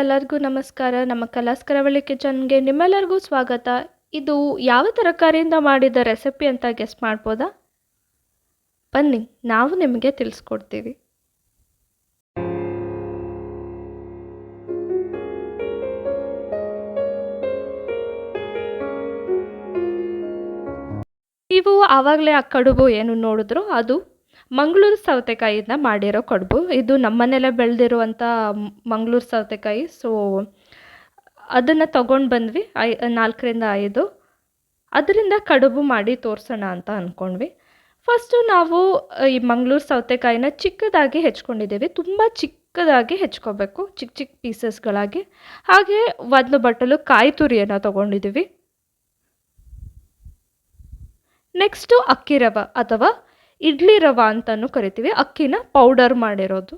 ಎಲ್ಲರಿಗೂ ನಮಸ್ಕಾರ. ನಮ್ಮ ಕಲಾಸ್ ಕರಾವಳಿ ಕಿಚನ್ಗೆ ನಿಮ್ಮೆಲ್ಲರಿಗೂ ಸ್ವಾಗತ. ಇದು ಯಾವ ತರಕಾರಿಯಿಂದ ಮಾಡಿದ ರೆಸಿಪಿ ಅಂತ ಗೆಸ್ ಮಾಡ್ಬೋದಾ? ಬನ್ನಿ, ನಾವು ನಿಮಗೆ ತಿಳಿಸ್ಕೊಡ್ತೀವಿ. ನೀವು ಆವಾಗಲೇ ಆ ಕಡುಬು ಏನು ನೋಡಿದ್ರು ಅದು ಮಂಗಳೂರು ಸೌತೆಕಾಯಿಯಿಂದ ಮಾಡಿರೋ ಕಡುಬು. ಇದು ನಮ್ಮನೇಲೆ ಬೆಳೆದಿರುವಂಥ ಮಂಗಳೂರು ಸೌತೆಕಾಯಿ. ಸೊ ಅದನ್ನು ತಗೊಂಡು ಬಂದ್ವಿ. ಐ, ನಾಲ್ಕರಿಂದ ಐದು. ಅದರಿಂದ ಕಡುಬು ಮಾಡಿ ತೋರಿಸೋಣ ಅಂತ ಅಂದ್ಕೊಂಡ್ವಿ ಫಸ್ಟು ನಾವು ಈ ಮಂಗಳೂರು ಸೌತೆಕಾಯಿನ ಚಿಕ್ಕದಾಗಿ ಹೆಚ್ಕೊಂಡಿದ್ದೀವಿ. ತುಂಬ ಚಿಕ್ಕದಾಗಿ ಹೆಚ್ಕೋಬೇಕು. ಚಿಕ್ಕ ಚಿಕ್ಕ ಪೀಸಸ್ಗಳಾಗಿ. ಹಾಗೆ ಒಂದು ಬಟ್ಟಲು ಕಾಯಿ ತುರಿಯನ್ನು ತೊಗೊಂಡಿದ್ದೀವಿ. ನೆಕ್ಸ್ಟು ಅಕ್ಕಿ ರವ ಅಥವಾ ಇಡ್ಲಿ ರವೆ ಅಂತಲೂ ಕರಿತೀವಿ. ಅಕ್ಕಿನ ಪೌಡರ್ ಮಾಡಿರೋದು.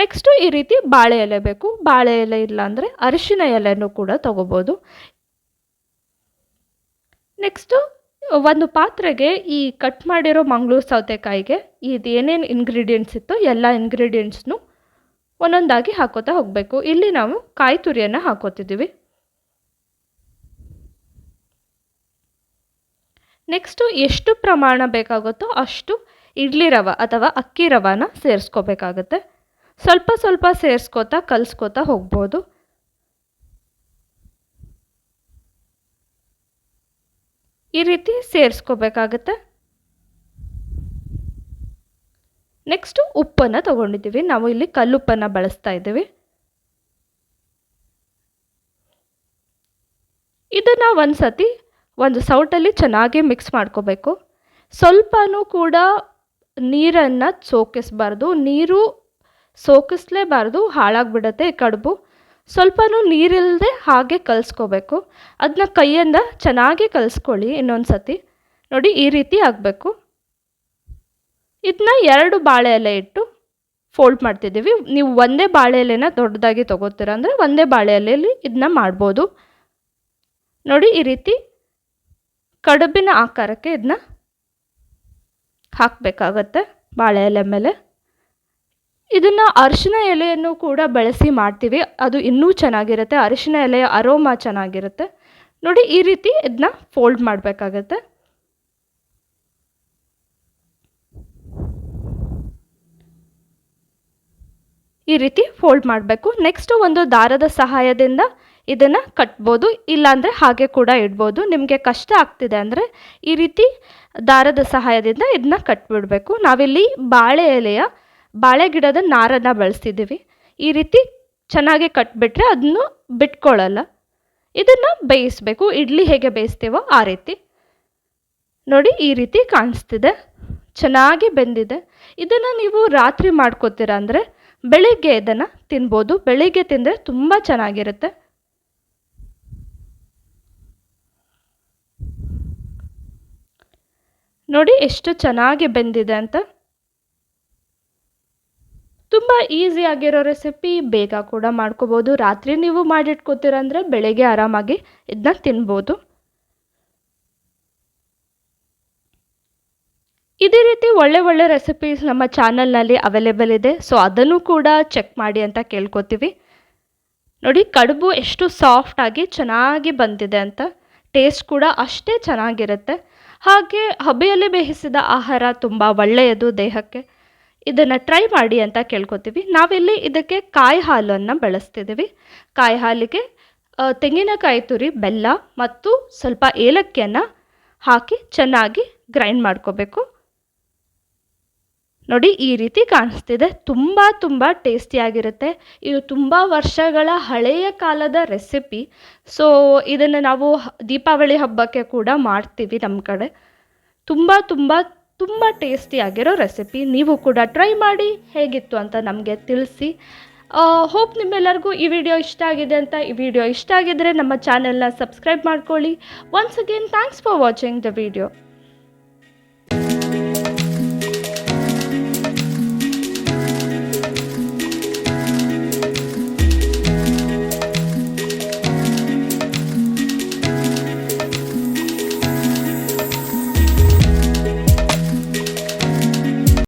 ನೆಕ್ಸ್ಟು ಈ ರೀತಿ ಬಾಳೆ ಎಲೆ ಬೇಕು. ಬಾಳೆ ಎಲೆ ಇಲ್ಲ ಅಂದರೆ ಅರಿಶಿನ ಎಲೆನೂ ಕೂಡ ತಗೋಬೋದು. ನೆಕ್ಸ್ಟು ಒಂದು ಪಾತ್ರೆಗೆ ಈ ಕಟ್ ಮಾಡಿರೋ ಮಂಗಳೂರು ಸೌತೆಕಾಯಿಗೆ ಇದು ಏನೇನು ಇಂಗ್ರೀಡಿಯೆಂಟ್ಸ್ ಇತ್ತೋ ಎಲ್ಲ ಇಂಗ್ರೀಡಿಯೆಂಟ್ಸ್ನು ಒಂದೊಂದಾಗಿ ಹಾಕೋತಾ ಹೋಗಬೇಕು. ಇಲ್ಲಿ ನಾವು ಕಾಯಿ ತುರಿಯನ್ನು ಹಾಕೋತಿದ್ದೀವಿ. ನೆಕ್ಸ್ಟು ಎಷ್ಟು ಪ್ರಮಾಣ ಬೇಕಾಗುತ್ತೋ ಅಷ್ಟು ಇಡ್ಲಿ ರವೆ ಅಥವಾ ಅಕ್ಕಿ ರವಾನ ಸೇರಿಸ್ಕೋಬೇಕಾಗತ್ತೆ. ಸ್ವಲ್ಪ ಸ್ವಲ್ಪ ಸೇರಿಸ್ಕೋತಾ ಕಲಿಸ್ಕೋತಾ ಹೋಗ್ಬೋದು. ಈ ರೀತಿ ಸೇರಿಸ್ಕೋಬೇಕಾಗತ್ತೆ. ನೆಕ್ಸ್ಟು ಉಪ್ಪನ್ನು ತಗೊಂಡಿದ್ದೀವಿ. ನಾವು ಇಲ್ಲಿ ಕಲ್ಲುಪ್ಪನ್ನು ಬಳಸ್ತಾ ಇದ್ದೀವಿ. ಇದನ್ನು ಒಂದು ಸತಿ ಒಂದು ಸೌಟಲ್ಲಿ ಚೆನ್ನಾಗಿ ಮಿಕ್ಸ್ ಮಾಡ್ಕೋಬೇಕು. ಸ್ವಲ್ಪನೂ ಕೂಡ ನೀರನ್ನು ಸೋಕಿಸ್ಬಾರ್ದು. ನೀರು ಸೋಕಿಸ್ಲೇಬಾರ್ದು, ಹಾಳಾಗಿಬಿಡತ್ತೆ ಕಡುಬು. ಸ್ವಲ್ಪನೂ ನೀರಿಲ್ಲದೆ ಹಾಗೆ ಕಲಿಸ್ಕೋಬೇಕು. ಅದನ್ನ ಕೈಯಿಂದ ಚೆನ್ನಾಗಿ ಕಲಿಸ್ಕೊಳ್ಳಿ ಇನ್ನೊಂದು ಸತಿ ನೋಡಿ, ಈ ರೀತಿ ಆಗಬೇಕು. ಇದನ್ನ ಎರಡು ಬಾಳೆ ಎಲೆ ಇಟ್ಟು ಫೋಲ್ಡ್ ಮಾಡ್ತಿದ್ದೀವಿ. ನೀವು ಒಂದೇ ಬಾಳೆ ಎಲೆನ ದೊಡ್ಡದಾಗಿ ತೊಗೋತೀರ ಅಂದರೆ ಒಂದೇ ಬಾಳೆ ಎಲೆಯಲ್ಲಿ ಇದನ್ನ ಮಾಡ್ಬೋದು. ನೋಡಿ, ಈ ರೀತಿ ಕಡುಬಿನ ಆಕಾರಕ್ಕೆ ಇದನ್ನ ಹಾಕಬೇಕಾಗತ್ತೆ ಬಾಳೆ ಎಲೆ ಮೇಲೆ. ಇದನ್ನು ಅರಿಶಿನ ಎಲೆಯನ್ನು ಕೂಡ ಬಳಸಿ ಮಾಡ್ತೀವಿ. ಅದು ಇನ್ನೂ ಚೆನ್ನಾಗಿರುತ್ತೆ. ಅರಿಶಿನ ಎಲೆಯ ಅರೋಮ ಚೆನ್ನಾಗಿರುತ್ತೆ. ನೋಡಿ, ಈ ರೀತಿ ಇದನ್ನ ಫೋಲ್ಡ್ ಮಾಡಬೇಕಾಗತ್ತೆ. ಈ ರೀತಿ ಫೋಲ್ಡ್ ಮಾಡಬೇಕು. ನೆಕ್ಸ್ಟು ಒಂದು ದಾರದ ಸಹಾಯದಿಂದ ಇದನ್ನು ಕಟ್ಬೋದು, ಇಲ್ಲಾಂದರೆ ಹಾಗೆ ಕೂಡ ಇಡ್ಬೋದು. ನಿಮಗೆ ಕಷ್ಟ ಆಗ್ತಿದೆ ಅಂದರೆ ಈ ರೀತಿ ದಾರದ ಸಹಾಯದಿಂದ ಇದನ್ನ ಕಟ್ಬಿಡಬೇಕು. ನಾವಿಲ್ಲಿ ಬಾಳೆ ಎಲೆಯ, ಬಾಳೆ ಗಿಡದ ನಾರನ್ನು ಬಳಸ್ತಿದ್ದೀವಿ. ಈ ರೀತಿ ಚೆನ್ನಾಗಿ ಕಟ್ಬಿಟ್ರೆ ಅದನ್ನು ಬಿಟ್ಕೊಳ್ಳಲ್ಲ ಇದನ್ನು ಬೇಯಿಸಬೇಕು. ಇಡ್ಲಿ ಹೇಗೆ ಬೇಯಿಸ್ತೀವೋ ಆ ರೀತಿ. ನೋಡಿ, ಈ ರೀತಿ ಕಾಣಿಸ್ತಿದೆ. ಚೆನ್ನಾಗಿ ಬೆಂದಿದೆ. ಇದನ್ನು ನೀವು ರಾತ್ರಿ ಮಾಡ್ಕೋತೀರ ಅಂದರೆ ಬೆಳಿಗ್ಗೆ ಇದನ್ನು ತಿನ್ಬೋದು. ಬೆಳಿಗ್ಗೆ ತಿಂದರೆ ತುಂಬ ಚೆನ್ನಾಗಿರುತ್ತೆ. ನೋಡಿ ಎಷ್ಟು ಚೆನ್ನಾಗಿ ಬೆಂದಿದೆ ಅಂತ. ತುಂಬ ಆಗಿರೋ ರೆಸಿಪಿ ಬೇಗ ಕೂಡ ಮಾಡ್ಕೋಬೋದು. ರಾತ್ರಿ ನೀವು ಮಾಡಿಟ್ಕೋತೀರಂದರೆ ಬೆಳಗ್ಗೆ ಆರಾಮಾಗಿ ಇದನ್ನ ತಿನ್ಬೋದು. ಇದೇ ರೀತಿ ಒಳ್ಳೆ ಒಳ್ಳೆ ರೆಸಿಪೀಸ್ ನಮ್ಮ ಚಾನಲ್ನಲ್ಲಿ ಅವೈಲೇಬಲ್ ಇದೆ. ಸೊ ಅದನ್ನು ಕೂಡ ಚೆಕ್ ಮಾಡಿ ಅಂತ ಕೇಳ್ಕೊತೀವಿ. ನೋಡಿ, ಕಡುಬು ಎಷ್ಟು ಸಾಫ್ಟಾಗಿ ಚೆನ್ನಾಗಿ ಬಂದಿದೆ ಅಂತ. ಟೇಸ್ಟ್ ಕೂಡ ಅಷ್ಟೇ ಚೆನ್ನಾಗಿರುತ್ತೆ. ಹಾಗೆ ಹಬೆಯಲ್ಲಿ ಬೇಯಿಸಿದ ಆಹಾರ ತುಂಬ ಒಳ್ಳೆಯದು ದೇಹಕ್ಕೆ. ಇದನ್ನು ಟ್ರೈ ಮಾಡಿ ಅಂತ ಕೇಳ್ಕೊತೀವಿ. ನಾವಿಲ್ಲಿ ಇದಕ್ಕೆ ಕಾಯಿ ಹಾಲನ್ನು ಬಳಸ್ತಿದ್ದೀವಿ. ಕಾಯಿ ಹಾಲಿಗೆ ತೆಂಗಿನಕಾಯಿ ತುರಿ, ಬೆಲ್ಲ ಮತ್ತು ಸ್ವಲ್ಪ ಏಲಕ್ಕಿಯನ್ನು ಹಾಕಿ ಚೆನ್ನಾಗಿ ಗ್ರೈಂಡ್ ಮಾಡ್ಕೋಬೇಕು. ನೋಡಿ, ಈ ರೀತಿ ಕಾಣಿಸ್ತಿದೆ. ತುಂಬ ತುಂಬ ಟೇಸ್ಟಿಯಾಗಿರುತ್ತೆ ಇದು ತುಂಬ ವರ್ಷಗಳ ಹಳೆಯ ಕಾಲದ ರೆಸಿಪಿ ಸೊ ಇದನ್ನು ನಾವು ದೀಪಾವಳಿ ಹಬ್ಬಕ್ಕೆ ಕೂಡ ಮಾಡ್ತೀವಿ ನಮ್ಮ ಕಡೆ. ತುಂಬ ತುಂಬ ತುಂಬ ಟೇಸ್ಟಿಯಾಗಿರೋ ರೆಸಿಪಿ ನೀವು ಕೂಡ ಟ್ರೈ ಮಾಡಿ ಹೇಗಿತ್ತು ಅಂತ ನಮಗೆ ತಿಳಿಸಿ. ಹೋಪ್ ನಿಮ್ಮೆಲ್ಲರಿಗೂ ಈ ವಿಡಿಯೋ ಇಷ್ಟ ಆಗಿದೆ ಅಂತ. ಈ ವಿಡಿಯೋ ಇಷ್ಟ ಆಗಿದ್ರೆ ನಮ್ಮ ಚಾನೆಲ್ನ ಸಬ್ಸ್ಕ್ರೈಬ್ ಮಾಡ್ಕೊಳ್ಳಿ. Once again thanks for watching the video